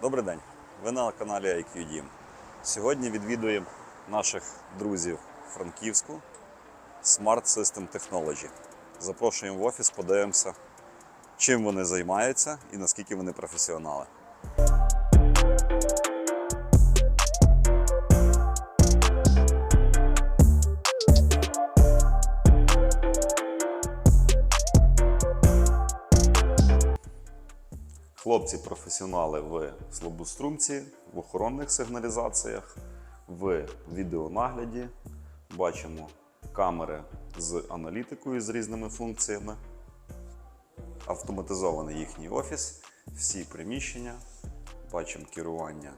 Добрий день. Ви на каналі IQ. Сьогодні відвідуємо наших друзів Франківську Smart System Technology. Запрошуємо в офіс, подивимося, чим вони займаються і наскільки вони професіонали. Хлопці професіонали в слабострумці, в охоронних сигналізаціях, в відеонагляді. Бачимо камери з аналітикою з різними функціями. Автоматизований їхній офіс, всі приміщення. Бачимо керування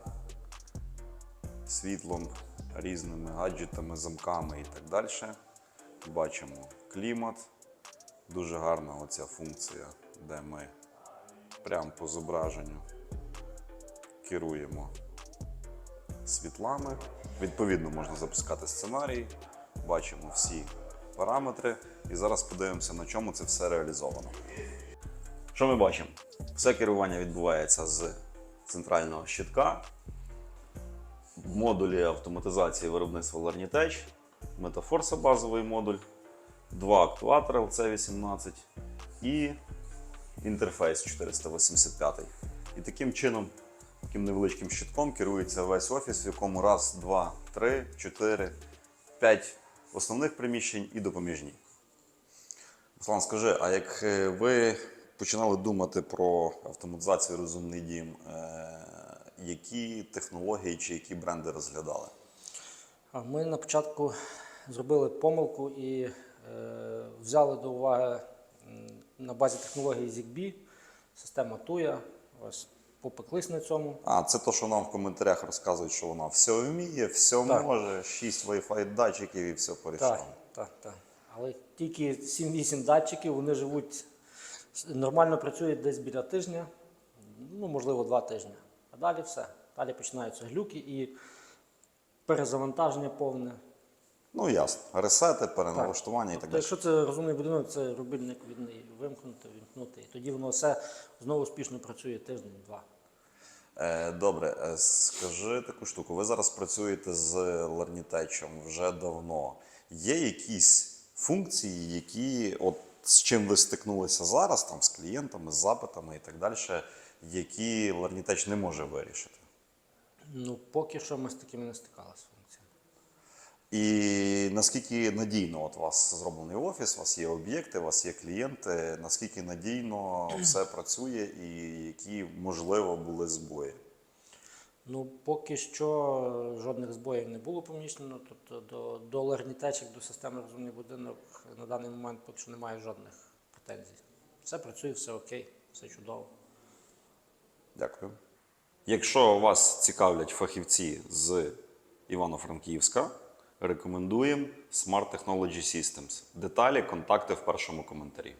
світлом, різними гаджетами, замками і так далі. Бачимо клімат. Дуже гарна оця функція, де ми прямо по зображенню керуємо світлами. Відповідно, можна запускати сценарій, бачимо всі параметри. І зараз подивимося, на чому це все реалізовано. Що ми бачимо? Все керування відбувається з центрального щитка. В модулі автоматизації виробництва Lernitech, Metaforce базовий модуль, два актуатори LC18 і інтерфейс 485. І таким чином, таким невеличким щитком керується весь офіс, в якому раз, два, три, чотири, п'ять основних приміщень і допоміжні. Руслан, скажи, а як е, ви починали думати про автоматизацію розумний дім, е, які технології чи які бренди розглядали? Ми на початку зробили помилку і е, взяли до уваги на базі технології ZigBee, система TUA. Ось попеклись на цьому. А, це то, що нам в коментарях розказують, що вона все вміє, все Так. може, 6 Wi-Fi датчиків і все порішало. Так, так, так. Але тільки 7-8 датчиків, вони живуть нормально працюють десь біля тижня, ну можливо, два тижні. А далі все. Далі починаються глюки і перезавантаження повне. Ну ясно. Ресети, переналаштування і так Тобто, далі. якщо це розумний будинок, це рубильник від неї вимкнути, вімкнути. І тоді воно все знову успішно працює тиждень-два. Е, Добре, е, скажи таку штуку. Ви зараз працюєте з Лернітечем вже давно. Є якісь функції, які, от з чим ви стикнулися зараз, там з клієнтами, з запитами і так далі, які Лернітеч не може вирішити? Ну, поки що ми з такими не стикалися функціями. І наскільки надійно от у вас зроблений офіс, у вас є об'єкти, у вас є клієнти, наскільки надійно все працює і які, можливо, були збої? Ну, поки що жодних збоїв не було поміщено. Тобто до, до лернітечок, до системи розумний будинок на даний момент поки що немає жодних претензій. Все працює, все окей, все чудово. Дякую. Якщо вас цікавлять фахівці з Івано-Франківська, рекомендуємо Smart Technology Systems. Деталі, контакти в першому коментарі.